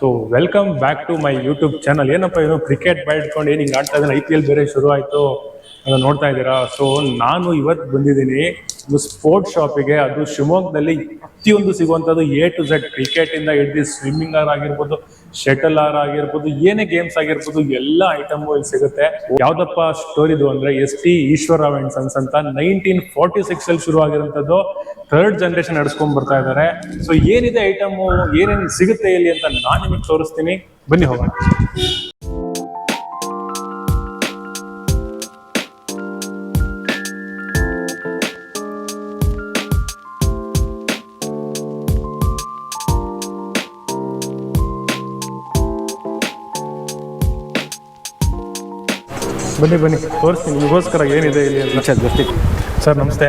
So welcome back to my YouTube channel ಏನಪ್ಪ ಏನು cricket ಇಟ್ಕೊಂಡು ಏನು ಹಿಂಗೆ ಆಡ್ತಾ ಇದ್ದಾನೆ? ಐ ಪಿ ಎಲ್ ಬೇರೆ ಶುರು ಆಯಿತು ಅದನ್ನ ನೋಡ್ತಾ ಇದ್ದೀರಾ? ಸೊ ನಾನು ಇವತ್ತು ಬಂದಿದ್ದೀನಿ ಸ್ಪೋರ್ಟ್ ಶಾಪಿಗೆ ಅದು ಶಿವಮೊಗ್ಗದಲ್ಲಿ ಪ್ರತಿಯೊಂದು ಸಿಗುವಂಥದ್ದು ಎ ಟು ಝೆಡ್ ಕ್ರಿಕೆಟ್ ಇಂದ ಹಿಡಿದು ಸ್ವಿಮ್ಮಿಂಗ್ ಆರ್ ಆಗಿರ್ಬೋದು ಶಟಲ್ ಆರ್ ಆಗಿರ್ಬೋದು, ಏನೇ ಗೇಮ್ಸ್ ಆಗಿರ್ಬೋದು, ಎಲ್ಲ ಐಟಮ್ ಇಲ್ಲಿ ಸಿಗುತ್ತೆ. ಯಾವ್ದಪ್ಪ ಸ್ಟೋರಿದು ಅಂದ್ರೆ, S T Eshwararao and sons ಅಂತ ನೈನ್ಟೀನ್ ಫಾರ್ಟಿ ಸಿಕ್ಸ್ ಅಲ್ಲಿ ಶುರು ಆಗಿರುವಂತದ್ದು ಥರ್ಡ್ ಜನರೇಷನ್ ನಡ್ಸ್ಕೊಂಡ್ ಬರ್ತಾ ಇದ್ದಾರೆ. ಸೊ ಏನಿದೆ ಐಟಮ್ ಏನೇನು ಸಿಗುತ್ತೆ ಇಲ್ಲಿ ಅಂತ ನಾನು ನಿಮಗೆ ತೋರಿಸ್ತೀನಿ. ಬನ್ನಿ ಹೋಗೋಣ. ಬನ್ನಿ ಬನ್ನಿ. ತೋರಿಸ್ತೀನಿ. ನಿಮಗೋಸ್ಕರ ಏನಿದೆ ಇಲ್ಲಿ ಅಂತ. ಸರ್ ಗೊತ್ತಿ ಸರ್ ನಮಸ್ತೆ.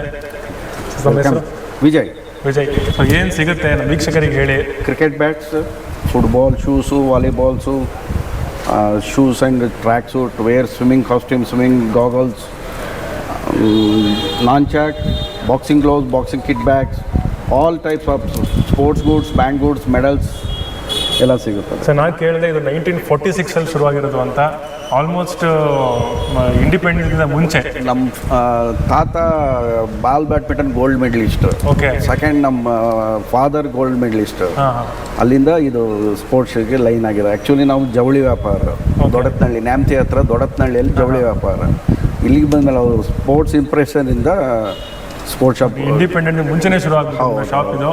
ಹೆಸರು? ವಿಜಯ್. ವಿಜಯ್. ಸೊ ಏನು ಸಿಗುತ್ತೆ ನಮ್ಮ ವೀಕ್ಷಕರಿಗೆ ಹೇಳಿ. Cricket bats football shoes volleyballs shoes and track suit wear swimming costume swimming goggles non chat boxing gloves boxing kit bags all types of sports goods band goods medals ಎಲ್ಲ ಸಿಗುತ್ತೆ. Sir ನಾನು ಕೇಳಿದೆ ಇದು ನೈನ್ಟೀನ್ ಫೋರ್ಟಿ ಸಿಕ್ಸಲ್ಲಿ ಶುರುವಾಗಿರೋದು ಅಂತ. Almost independence ಮುಂಚೆ. ನಮ್ಮ ತಾತ ball badminton gold medalist. Okay. Second ನಮ್ಮ ಫಾದರ್ ಗೋಲ್ಡ್ ಮೆಡಲಿಸ್ಟ್. ಅಲ್ಲಿಂದ ಇದು ಸ್ಪೋರ್ಟ್ಸ್ಗೆ ಲೈನ್ ಆಗಿದೆ ಆ್ಯಕ್ಚುಲಿ ನಾವು ಜವಳಿ ವ್ಯಾಪಾರ. ದೊಡತ್ನಹಳ್ಳಿ ನ್ಯಾಮ್ತಿ ಹತ್ರ ದೊಡತ್ನಹಳ್ಳಿಯಲ್ಲಿ ಜವಳಿ ವ್ಯಾಪಾರ. ಇಲ್ಲಿಗೆ ಬಂದಮೇಲೆ ಅವರು ಸ್ಪೋರ್ಟ್ಸ್ ಇಂಪ್ರೆಷನಿಂದ ಸ್ಪೋರ್ಟ್ಸ್ ಶಾಪ್ ಇಂಡಿಪೆಂಡೆಂಟ್ ಮುಂಚೆನೇ ಶುರು ಆಗಿರೋ ಹೌದು, ಶಾಪ್ ಇದು.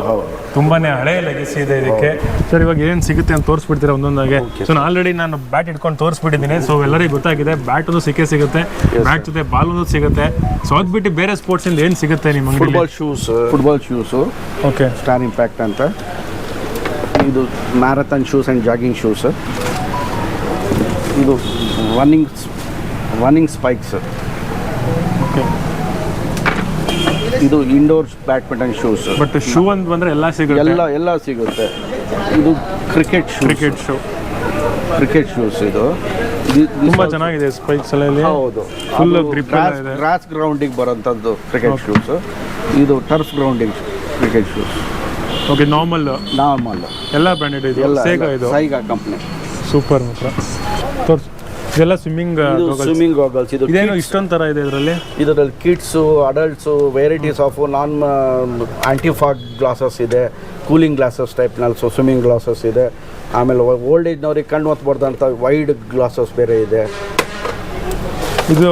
ತುಂಬಾನೇ ಹಳೆ ಲೆಗಸಿ ಇದೆ ಇದಕ್ಕೆ. ಸರ್ ಇವಾಗ ಏನು ಸಿಗುತ್ತೆ ಅಂತ ತೋರಿಸ್ಬಿಡ್ತೀರಾ ಒಂದೊಂದಾಗೆ? ಸೊ ಆಲ್ರೆಡಿ ನಾನು ಬ್ಯಾಟ್ ಇಟ್ಕೊಂಡು ತೋರಿಸ್ಬಿಟ್ಟಿದ್ದೀನಿ. ಸೊ ಎಲ್ಲರಿಗೂ ಗೊತ್ತಾಗಿದೆ ಬ್ಯಾಟ್ ಒಂದು ಸಿಕ್ಕೇ ಸಿಗುತ್ತೆ. ಬ್ಯಾಟ್ ಜೊತೆ ಬಾಲ್ ಒಂದು ಸಿಗುತ್ತೆ. ಸೊ ಅದ್ ಬಿಟ್ಟು ಬೇರೆ ಸ್ಪೋರ್ಟ್ಸ್ ಇಂದ ಏನು ಸಿಗುತ್ತೆ ನಿಮ್ಮ football shoes football shoes okay star impact ಅಂತ. ಇದು marathon shoes and jogging shoes ಇದು ರನ್ನಿಂಗ್ ರನ್ನಿಂಗ್ ಸ್ಪೈಕ್ಸ್ ಓಕೆ ಇದು indoor badminton shoes but shoe ಅಂತ ಬಂದ್ರೆ ಎಲ್ಲ ಸಿಗುತ್ತೆ. ಎಲ್ಲ ಎಲ್ಲ ಸಿಗುತ್ತೆ. ಇದು cricket shoe cricket shoe cricket shoes ಇದು. ತುಂಬಾ ಚೆನ್ನಾಗಿದೆ ಸ್ಪೈಕ್ಸ್ ಎಲ್ಲ ಇಲ್ಲಿ. ಹೌದು. ಫುಲ್ ಗ್ರಿಪ್ ಇದೆ. ಗ್ರಾಸ್ ಗ್ರೌಂಡಿಗೆ ಬರೋಂಥದ್ದು ಕ್ರಿಕೆಟ್ ಶೂಸ್ ಇದು turf ಗ್ರೌಂಡಿಗೆ cricket shoes okay normal normal ಎಲ್ಲ ಬ್ರ್ಯಾಂಡೆಡ್ ಇದೆ. ಎಲ್ಲ ಸೇಗ ಇದು. ಸೈಗಾ ಕಂಪ್ನಿ ಸೂಪರ್ ಮಾತ್ರ. ತೋರ್ಸು. ಇದೆಲ್ಲ ಸ್ವಿಮ್ಮಿಂಗ್ ಸ್ವಿಮ್ಮಿಂಗ್ ಗಾಗಲ್ಸ್ ಇದು ಇದೇನು ಇಷ್ಟೊಂದು ತರ ಇದೆ ಇದರಲ್ಲಿ? ಇದರಲ್ಲಿ kids adults varieties of non antifog glasses ಇದೆ ಕೂಲಿಂಗ್ ಗ್ಲಾಸಸ್ ಟೈಪ್ನಲ್ಲಿ ಸೊ ಸ್ವಿಮ್ಮಿಂಗ್ ಗ್ಲಾಸಸ್ ಇದೆ. ಆಮೇಲೆ ಓಲ್ಡ್ ಏಜ್ನವ್ರಿಗೆ ಕಣ್ಣು ಹೊತ್ಬಾರ್ದಂಥ ವೈಡ್ ಗ್ಲಾಸಸ್ ಬೇರೆ ಇದೆ. ಇದು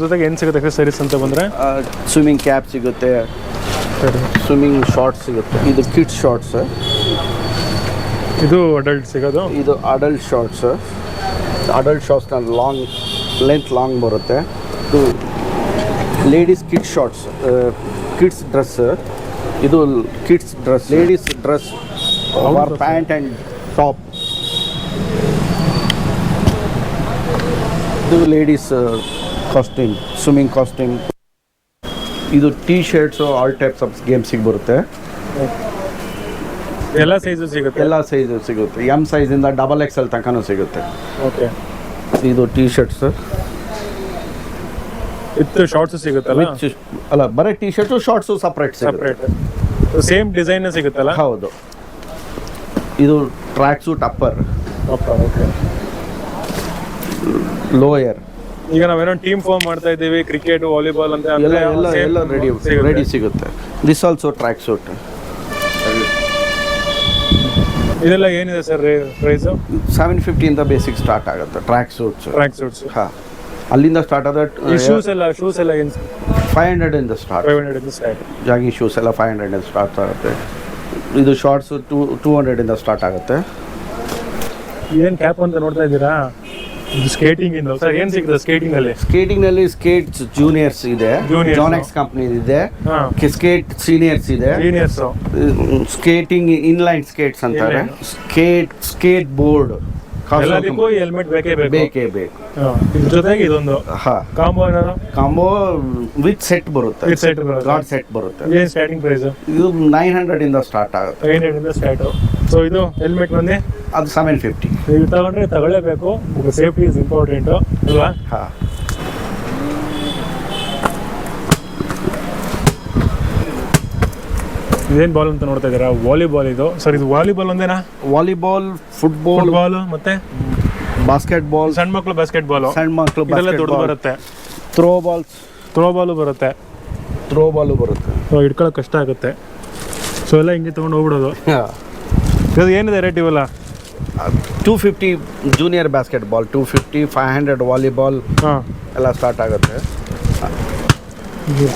ಜೊತೆಗೆ ಏನು ಸಿಗುತ್ತೆ ಸರ್ವಿಸ್ ಅಂತ ಬಂದ್ರೆ? ಸ್ವಿಮ್ಮಿಂಗ್ ಕ್ಯಾಪ್ ಸಿಗುತ್ತೆ. ಸ್ವಿಮ್ಮಿಂಗ್ ಶಾರ್ಟ್ಸ್ ಸಿಗುತ್ತೆ. ಇದು ಕಿಡ್ಸ್ ಶಾರ್ಟ್ಸ್ ಇದು ಅಡಲ್ಟ್ ಸಿಗೋದು? ಇದು ಅಡಲ್ಟ್ ಶಾರ್ಟ್ಸ್ ಅಡಲ್ಟ್ ಶಾರ್ಟ್ಸ್ ಶಾರ್ಟ್ಸ್ನ ಲಾಂಗ್ ಲೆಂತ್ ಲಾಂಗ್ ಬರುತ್ತೆ. ಇದು ladies kids shorts kids dress ಇದು ಕಿಡ್ಸ್ ಡ್ರೆಸ್ ಲೇಡೀಸ್ ಡ್ರೆಸ್ ಅವರ್ ಪ್ಯಾಂಟ್ ಆ್ಯಂಡ್ ಟಾಪ್ ಇದು ಲೇಡೀಸ್ ಕಾಸ್ಟ್ಯೂಮ್ ಸ್ವಿಮ್ಮಿಂಗ್ ಕಾಸ್ಟ್ಯೂಮ್ ಇದು T shirts all types of ಗೇಮ್ಸಿಗೆ ಬರುತ್ತೆ. ಎಲ್ಲ ಸೈಜು ಸಿಗುತ್ತೆ. ಎಲ್ಲ ಸೈಜು ಸಿಗುತ್ತೆ. ಎಂ ಸೈಜಿಂದ ಡಬಲ್ ಎಕ್ಸ್ ಎಲ್ ತನಕನೂ ಸಿಗುತ್ತೆ. ಓಕೆ ಇದು ಟೀ ಶರ್ಟ್ಸ್ ವಿತ್ ಶಾರ್ಟ್ಸ್ ಸಿಗುತ್ತಲ್ಲ? ಅಲ್ಲ ಬರೀ T shirt shorts separate separate same design ಸಿಗುತ್ತಲ್ಲ? ಹೌದು. ಇದು track suit upper okay lower ಈಗ ನಾವೇನೋ ಟೀಮ್ ಫಾರ್ಮ್ ಮಾಡ್ತಾ ಇದ್ದೀವಿ ಕ್ರಿಕೆಟ್ ವಾಲಿಬಾಲ್ ಅಂತ ಎಲ್ಲ ಎಲ್ಲ ರೆಡಿ. ರೆಡಿ ಸಿಗುತ್ತೆ. ದಿಸ್ ಆಲ್ಸೋ ಟ್ರ್ಯಾಕ್ ಸೂಟ್ ಇದೆಲ್ಲ ಏನಿದೆ ಸರ್ ಪ್ರೈಸು ಸೆವೆನ್ ಫಿಫ್ಟಿಯಿಂದ ಬೇಸಿಕ್ ಸ್ಟಾರ್ಟ್ ಆಗುತ್ತೆ ಟ್ರ್ಯಾಕ್ ಸೂಟ್ಸ್ ಟ್ರ್ಯಾಕ್ ಸೂಟ್ಸ್ ಹಾಂ. ಅಲ್ಲಿಂದ ಸ್ಟಾರ್ಟ್ ಆದ ಈ ಶೂಸ್ ಎಲ್ಲ ಶೂಸ್ ಎಲ್ಲ ಏನು five ಹಂಡ್ರೆಡಿಂದ start five hundred start jogging shoes ಎಲ್ಲ ಫೈವ್ ಹಂಡ್ರೆಡಿಂದ ಸ್ಟಾರ್ಟ್ ಆಗುತ್ತೆ. ಇದು ಶಾರ್ಟ್ಸ್ ಟೂ ಟೂ ಹಂಡ್ರೆಡಿಂದ ಸ್ಟಾರ್ಟ್ ಆಗುತ್ತೆ. ಏನು ಕ್ಯಾಪ್ ಅಂತ ನೋಡ್ತಾ ಇದ್ದೀರಾ? ಸ್ಕೇಟಿಂಗ್ ಇಂದ. ಸರ್ ಏನ್ ಸ್ಕೇಟಿಂಗ್ ಅಲ್ಲಿ? ಸ್ಕೇಟಿಂಗ್ನಲ್ಲಿ ಸ್ಕೇಟ್ಸ್ ಜೂನಿಯರ್ಸ್ ಇದೆ. Juniors. ಜಾನೆಕ್ಸ್ ಕಂಪ್ನಿ ಇದೆ. ಹಾ. ಸ್ಕೇಟ್ ಸೀನಿಯರ್ಸ್ ಇದೆ. ಸೀನಿಯರ್ಸ್ ಸ್ಕೇಟಿಂಗ್ ಇನ್ಲೈನ್ ಸ್ಕೇಟ್ಸ್ ಅಂತಾರೆ. ಸ್ಕೇಟ್ ಸ್ಕೇಟ್ ಬೋರ್ಡ್ ಎಲ್ಲದಕ್ಕೂ ಹೆಲ್ಮೆಟ್ ಬೇಕೇ ಬೇಕು. ಬೇಕೇ ಬೇಕು. ಹಾ. ಇದ್ರ ಜೊತೆಗೆ ಇದೊಂದು ಹಾ. ಕಾಂಬೋ ಏನಾದ್ರು? ಕಾಂಬೋ ವಿತ್ ಸೆಟ್ ಬರುತ್ತೆ. ವಿತ್ ಸೆಟ್ ಬರುತ್ತೆ. ಗಾಡ್ ಸೆಟ್ ಬರುತ್ತೆ. ಏನ್ ಸ್ಟಾರ್ಟಿಂಗ್ ಪ್ರೈಸ್ ಇದು ನೈನ್ ಹಂಡ್ರೆಡ್ ಇಂದ ಸ್ಟಾರ್ಟ್ ಆಗುತ್ತೆ. ಹಂಡ್ರೆಡ್ ಇಂದ ಸ್ಟಾರ್ಟ್ ಸೊ ಇದು ಹೆಲ್ಮೆಟ್ ಬಂದು? ಅದು ಸೆವೆನ್ ಫಿಫ್ಟಿ ನೀವು ತಗೊಂಡ್ರೆ ತಗೊಳ್ಳೇಬೇಕು. ಸೇಫ್ಟಿ ಇಸ್ ಇಂಪಾರ್ಟೆಂಟ್ ಅಲ್ವಾ? ಹಾ. ಇದೇನು ಬಾಲ್ ಅಂತ ನೋಡ್ತಾ ಇದ್ದೀರಾ? ವಾಲಿಬಾಲ್ ಇದು. ಸರ್ ಇದು ವಾಲಿಬಾಲ್ ಒಂದೇನಾ? ವಾಲಿಬಾಲ್ ಫುಟ್ಬಾಲ್ ಬಾಲ್ ಮತ್ತೆ? ಬಾಸ್ಕೆಟ್ ಬಾಲ್ ಸಣ್ಣ ಮಕ್ಕಳು ಬಾಸ್ಕೆಟ್ ಬಾಲ್ ಸಣ್ಣ ಮಕ್ಕಳು ದೊಡ್ಡ ಬರುತ್ತೆ. ಥ್ರೋ ಬಾಲ್ಸ್ ಥ್ರೋ ಬಾಲು ಬರುತ್ತೆ. ಥ್ರೋ ಬಾಲು ಬರುತ್ತೆ. ಸೊ ಹಿಡ್ಕೊಳ್ಳೋಕೆ ಕಷ್ಟ ಆಗುತ್ತೆ. ಸೊ ಎಲ್ಲ ಹಿಂಗೆ ತೊಗೊಂಡು ಹೋಗ್ಬಿಡೋದು. ಇದು ಏನಿದೆ ರೇಟ್ ಇವೆಲ್ಲ? Two fifty junior basket ball two fifty five hundred volleyball ಹಾಂ. ಎಲ್ಲ ಸ್ಟಾರ್ಟ್ ಆಗುತ್ತೆ.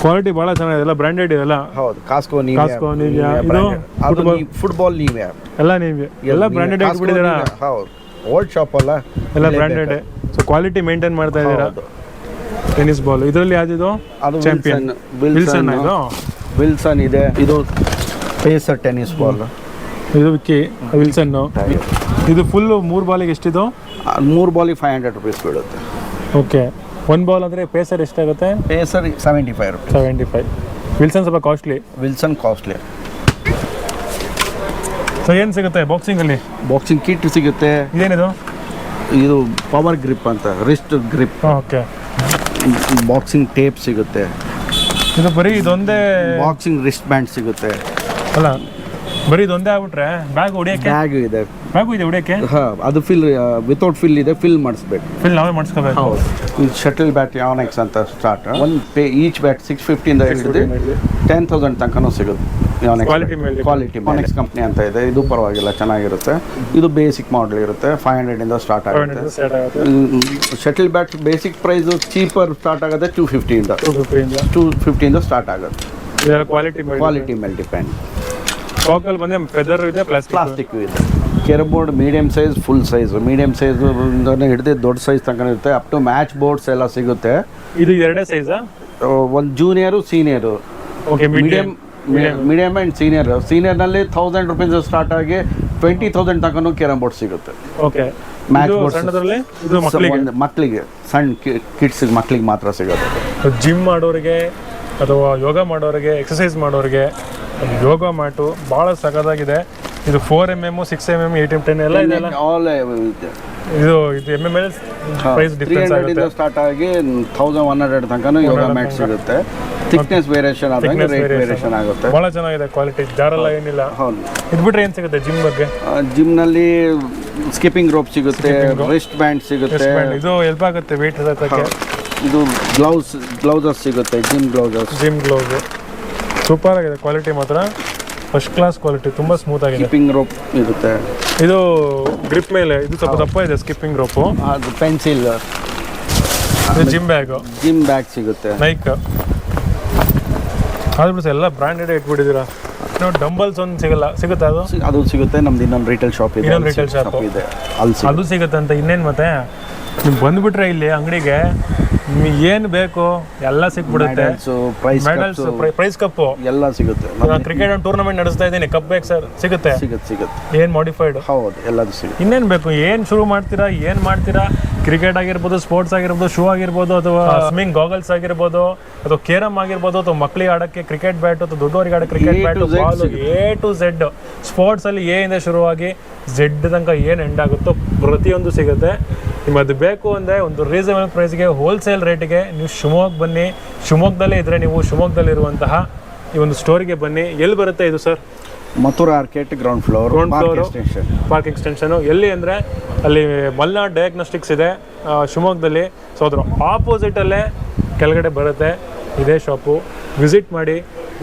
ಕ್ವಾಲಿಟಿ ಬಹಳ ಚೆನ್ನಾಗಿದೆ. ಎಲ್ಲ ಬ್ರ್ಯಾಂಡೆಡ್ ಇದೆಲ್ಲ ಹೌದು ಕಾಸ್ಕೋ ನೀವು ಕಾಸ್ಕೋ ಇದು ಅದು ಫುಟ್ಬಾಲ್ ನೀವೇ ಎಲ್ಲ ನೀವೇ ಎಲ್ಲ ಬ್ರ್ಯಾಂಡೆಡ್ ಆಗಿಬಿಟ್ಟಿದ್ದೀರಾ ಹೌದು. ಓಲ್ಡ್ ಶಾಪ್ ಅಲ್ಲ? ಎಲ್ಲ ಬ್ರ್ಯಾಂಡೆಡ್ ಸೊ ಕ್ವಾಲಿಟಿ ಮೇಂಟೈನ್ ಮಾಡ್ತಾ ಇದ್ದೀರಾ? ಟೆನಿಸ್ ಟೆನ್ನಿಸ್ ಬಾಲ್ ಇದರಲ್ಲಿ ಯಾವ್ದಿದು? ಚಾಂಪಿಯನ್ ವಿಲ್ಸನ್ ವಿಲ್ಸನ್ ಇದು? ವಿಲ್ಸನ್ ಇದೆ. ಇದು ಪೇಸರ್ ಟೆನಿಸ್ ಬಾಲ್ ಇದು ವಿಕ್ಕಿ ವಿಲ್ಸನ್ ಇದು ಫುಲ್ ಮೂರು ಬಾಲಿಗೆ ಎಷ್ಟಿದು? ಮೂರು ಬಾಲಿಗೆ ಫೈವ್ ಹಂಡ್ರೆಡ್ ರುಪೀಸ್ ಬೀಳುತ್ತೆ. ಓಕೆ ಒಂದು ಬಾಲ್ ಅಂದರೆ ಪೇಸರ್ ಎಷ್ಟಾಗುತ್ತೆ? Pacer seventy five rupees seventy five Wilson ಸ್ವಲ್ಪ ಕಾಸ್ಟ್ಲಿ ವಿಲ್ಸನ್ ಕಾಸ್ಟ್ಲಿ ಸೊ ಏನು ಸಿಗುತ್ತೆ ಬಾಕ್ಸಿಂಗಲ್ಲಿ ಬಾಕ್ಸಿಂಗ್ ಕಿಟ್ ಸಿಗುತ್ತೆ. ಇದೇನಿದು? ಇದು ಪವರ್ ಗ್ರಿಪ್ ಅಂತ wrist grip okay boxing tape ಸಿಗುತ್ತೆ. ಇದು ಬರೀ ಇದೊಂದೇ ಬಾಕ್ಸಿಂಗ್ ರಿಸ್ಟ್ ಬ್ಯಾಂಡ್ ಸಿಗುತ್ತೆ. ಅಲ್ಲ ಬರೀ ಇದೊಂದೇ ಆಗ್ಬಿಟ್ರೆ? ಬ್ಯಾಗ್ ಹೊಡಿಯಕ್ಕೆ? ಬ್ಯಾಗ್ ಇದೆ. ಬ್ಯಾಗು ಇದೆ ಹೊಡಿಯಕ್ಕೆ? ಹಾ ಅದು ಫಿಲ್ ವಿತೌಟ್ ಫಿಲ್ ಇದೆ ಫಿಲ್ ಮಾಡಿಸ್ಬೇಕು. ಫಿಲ್ ನಾವೇ ಮಾಡಿಸ್ಕೋಬೇಕು. ಇದು ಶಟಲ್ ಬ್ಯಾಟ್ ಯಾವನೆಕ್ಸ್ ಅಂತ ಸ್ಟಾರ್ಟ್ ಒಂದು ಪೇ ಈಚ್ ಬ್ಯಾಟ್ ಸಿಕ್ಸ್ ಫಿಫ್ಟಿಯಿಂದ ಹಿಡಿದು ಟೆನ್ ತೌಸಂಡ್ ತನಕನೂ ಸಿಗುತ್ತೆ ಕ್ವಾಲಿಟಿ ಮೇಲೆ. ಕ್ವಾಲಿಟಿ ಮಾನೆಕ್ಸ್ ಕಂಪ್ನಿ ಅಂತ ಇದೆ. ಇದು ಪರವಾಗಿಲ್ಲ ಚೆನ್ನಾಗಿರುತ್ತೆ. ಇದು ಬೇಸಿಕ್ ಮಾಡಲ್ ಇರುತ್ತೆ. ಫೈವ್ ಹಂಡ್ರೆಡಿಂದ ಸ್ಟಾರ್ಟ್ ಆಗುತ್ತೆ. Shuttle bat basic price cheaper start ಆಗುತ್ತೆ ಟೂ ಇಂದ. ಟೂ ಫಿಫ್ಟಿಯಿಂದ ಟೂ ಫಿಫ್ಟಿಯಿಂದ ಸ್ಟಾರ್ಟ್ ಆಗುತ್ತೆ. ಕ್ವಾಲಿಟಿ ಕ್ವಾಲಿಟಿ ಮೇಲೆ. ಡಿಪೆಂಡ್ ಸ್ಟಾಕಲ್ಲಿ ಬಂದೆ ಫೆದರ್ ಇದೆ ಪ್ಲಸ್ ಪ್ಲಾಸ್ಟಿಕ್ ಇದೆ. Carom board medium size full size medium size ಹಿಡಿದು ದೊಡ್ಡ ಸೈಜ್ ತನಕ ಇರುತ್ತೆ. ಅಪ್ ಟು ಮ್ಯಾಚ್ ಬೋರ್ಡ್ಸ್ ಎಲ್ಲ ಸಿಗುತ್ತೆ. ಇದು ಎರಡೇ ಸೈಜಾ ಒಂದು junior senior okay medium medium and senior ಸೀನಿಯರ್ನಲ್ಲಿ thousand rupees start ಆಗಿ ಟ್ವೆಂಟಿ ತೌಸಂಡ್ ತನಕನೂ ಕ್ಯಾರಮ್ ಬೋರ್ಡ್ ಸಿಗುತ್ತೆ. ಓಕೆ ಮ್ಯಾಚ್ ಬೋರ್ಡ್ ಮಕ್ಕಳಿಗೆ ಸಣ್ಣ ಕಿಡ್ಸಿಗೆ ಮಕ್ಕಳಿಗೆ ಮಾತ್ರ ಸಿಗುತ್ತೆ. ಜಿಮ್ ಮಾಡೋರಿಗೆ ಅಥವಾ ಯೋಗ ಮಾಡೋರಿಗೆ ಎಕ್ಸಸೈಸ್ ಮಾಡೋರಿಗೆ ಯೋಗ ಮ್ಯಾಟು ಬಹಳ ಸಖತ್ತಾಗಿದೆ. ಇದು four M M six M M eight M ten ಎಲ್ಲ ಇದೆಲ್ಲ ಆಲ್ ಇದು. ಇದು M M L price difference ಆಗುತ್ತೆ. ಸ್ಟಾರ್ಟ್ ಆಗಿ ತೌಸಂಡ್ ಒನ್ ಹಂಡ್ರೆಡ್ ತನಕ ಯೋಗ ಮ್ಯಾಟ್ ಸಿಗುತ್ತೆ ಥಿಕ್ನೆಸ್ ವೇರಿಯೇಷನ್ ಆದಂಗೆ ರೇಟ್. ವೇರಿಯೇಷನ್ ಆಗುತ್ತೆ. ಬಹಳ ಚೆನ್ನಾಗಿದೆ ಕ್ವಾಲಿಟಿ ಜಾರಲ್ಲ ಏನಿಲ್ಲ. ಹೌದು. ಇದು ಬಿಟ್ರೆ ಏನು ಸಿಗುತ್ತೆ ಜಿಮ್ ಬಗ್ಗೆ? ಜಿಮ್ನಲ್ಲಿ ಸ್ಕಿಪ್ಪಿಂಗ್ ರೋಪ್ ಸಿಗುತ್ತೆ ರಿಸ್ಟ್ ಬ್ಯಾಂಡ್ ಸಿಗುತ್ತೆ. ಇದು ಹೆಲ್ಪ್ ಆಗುತ್ತೆ ವೆಯ್ಟ್ ಹತ್ತಕ್ಕೆ ಇದು ಗ್ಲೌಸ್ ಗ್ಲೌಸಸ್ ಸಿಗುತ್ತೆ gym gloves gym gloves super ಆಗಿದೆ ಕ್ವಾಲಿಟಿ ಮಾತ್ರ. ಫಸ್ಟ್ ಕ್ಲಾಸ್ ಕ್ವಾಲಿಟಿ ತುಂಬಾ ಸ್ಮೂತ್ ಆಗಿದೆ. ಸ್ಕಿಪ್ಪಿಂಗ್ ರೋಪ್ ಇರುತ್ತೆ. ಇದು ಗ್ರಿಪ್ ಮೇಲೆ ಇದು ಸ್ವಲ್ಪ ದಪ್ಪ ಇದೆ ಸ್ಕಿಪ್ಪಿಂಗ್ ರೋಪು ಅದು pencil gym bag gym bag ಸಿಗುತ್ತೆ. ನೈಕ್ ಆದ್ರೂ ಎಲ್ಲ ಬ್ರಾಂಡೆಡ್ ಇಟ್ಬಿಟ್ಟಿದ್ದೀರಾ. ನಾವು ಡಂಬಲ್ಸ್ ಒಂದು ಸಿಗಲ್ಲ. ಸಿಗುತ್ತೆ ಅದು? ಅದು ಸಿಗುತ್ತೆ. ನಮ್ದು ಇನ್ನೊಂದು ರಿಟೇಲ್ ಶಾಪ್ ಇದೆ. retail shop. ಇದೆ. ಅದು ಸಿಗುತ್ತೆ. ಅಂತ ಇನ್ನೇನು ಮತ್ತೆ? ನೀವು ಬಂದ್ಬಿಟ್ರೆ ಇಲ್ಲಿ ಅಂಗಡಿಗೆ ನಿಮಗೆ ಏನು ಬೇಕು ಎಲ್ಲ ಸಿಕ್ಬಿಡುತ್ತೆ. ಪ್ರೈಸ್ ಮೆಡಲ್ಸ್ ಪ್ರೈಸ್ ಕಪ್ಪು ಎಲ್ಲ ಸಿಗುತ್ತೆ. ನಾನು ಕ್ರಿಕೆಟ್ ಒಂದು ಟೂರ್ನಮೆಂಟ್ ನಡೆಸ್ತಾ ಇದ್ದೀನಿ. ಕಪ್ ಬೇಕು ಸರ್ ಸಿಗುತ್ತೆ. ಸಿಗುತ್ತೆ ಸಿಗುತ್ತೆ. ಏನು ಮಾಡಿಫೈಡ್ ಹೌದು ಎಲ್ಲದು ಸಿಗುತ್ತೆ. ಇನ್ನೇನು ಬೇಕು? ಏನು ಶುರು ಮಾಡ್ತೀರಾ? ಏನು ಮಾಡ್ತೀರಾ? ಕ್ರಿಕೆಟ್ ಆಗಿರ್ಬೋದು ಸ್ಪೋರ್ಟ್ಸ್ ಆಗಿರ್ಬೋದು ಶೂ ಆಗಿರ್ಬೋದು ಅಥವಾ ಸ್ವಿಮ್ಮಿಂಗ್ ಗಾಗಲ್ಸ್ ಆಗಿರ್ಬೋದು ಅಥವಾ ಕೇರಮ್ ಆಗಿರ್ಬೋದು ಅಥವಾ ಮಕ್ಕಳಿಗೆ ಆಡೋಕ್ಕೆ ಕ್ರಿಕೆಟ್ ಬ್ಯಾಟ್ ಅಥವಾ ದೊಡ್ಡವರಿಗೆ ಆಡೋ cricket bat ball A to Z ಸ್ಪೋರ್ಟ್ಸಲ್ಲಿ ಎ ಇಂದ ಶುರುವಾಗಿ ಝೆಡ್ ತನಕ ಏನು ಎಂಡ್ ಆಗುತ್ತೋ ಪ್ರತಿಯೊಂದು ಸಿಗುತ್ತೆ. ನಿಮ್ಗೆ ಅದು ಬೇಕು ಅಂದರೆ ಒಂದು ರೀಸನಬಲ್ ಪ್ರೈಸ್ಗೆ ಹೋಲ್ಸೇಲ್ ರೇಟಿಗೆ ನೀವು ಶಿವಮೊಗ್ಗ ಬನ್ನಿ. ಶಿವಮೊಗ್ಗದಲ್ಲೇ ಇದ್ದರೆ ನೀವು ಶಿವಮೊಗ್ಗದಲ್ಲಿರುವಂತಹ ಈ ಒಂದು ಸ್ಟೋರಿಗೆ ಬನ್ನಿ. ಎಲ್ಲಿ ಬರುತ್ತೆ ಇದು sir Mathura arcade ground floor ground floor park extension ಎಲ್ಲಿ ಅಂದರೆ ಅಲ್ಲಿ ಮಲ್ನಾಡ್ ಡಯಾಗ್ನೋಸ್ಟಿಕ್ಸ್ ಇದೆ ಶಿವಮೊಗ್ಗದಲ್ಲಿ. ಸೊ ಅದ್ರ ಆಪೋಸಿಟಲ್ಲೇ ಕೆಳಗಡೆ ಬರುತ್ತೆ ಇದೇ ಶಾಪು ವಿಸಿಟ್ ಮಾಡಿ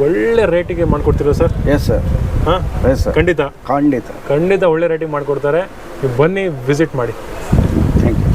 ಒಳ್ಳೆ ರೇಟಿಗೆ ಮಾಡಿಕೊಡ್ತೀರಾ ಸರ್ ಎಸ್ ಸರ್ ಹಾಂ? ಎಸ್ ಸರ್ ಖಂಡಿತ. ಖಂಡಿತ. ಖಂಡಿತ ಒಳ್ಳೆ ರೇಟಿಗೆ ಮಾಡಿಕೊಡ್ತಾರೆ. ನೀವು ಬನ್ನಿ ವಿಸಿಟ್ ಮಾಡಿ. Thank you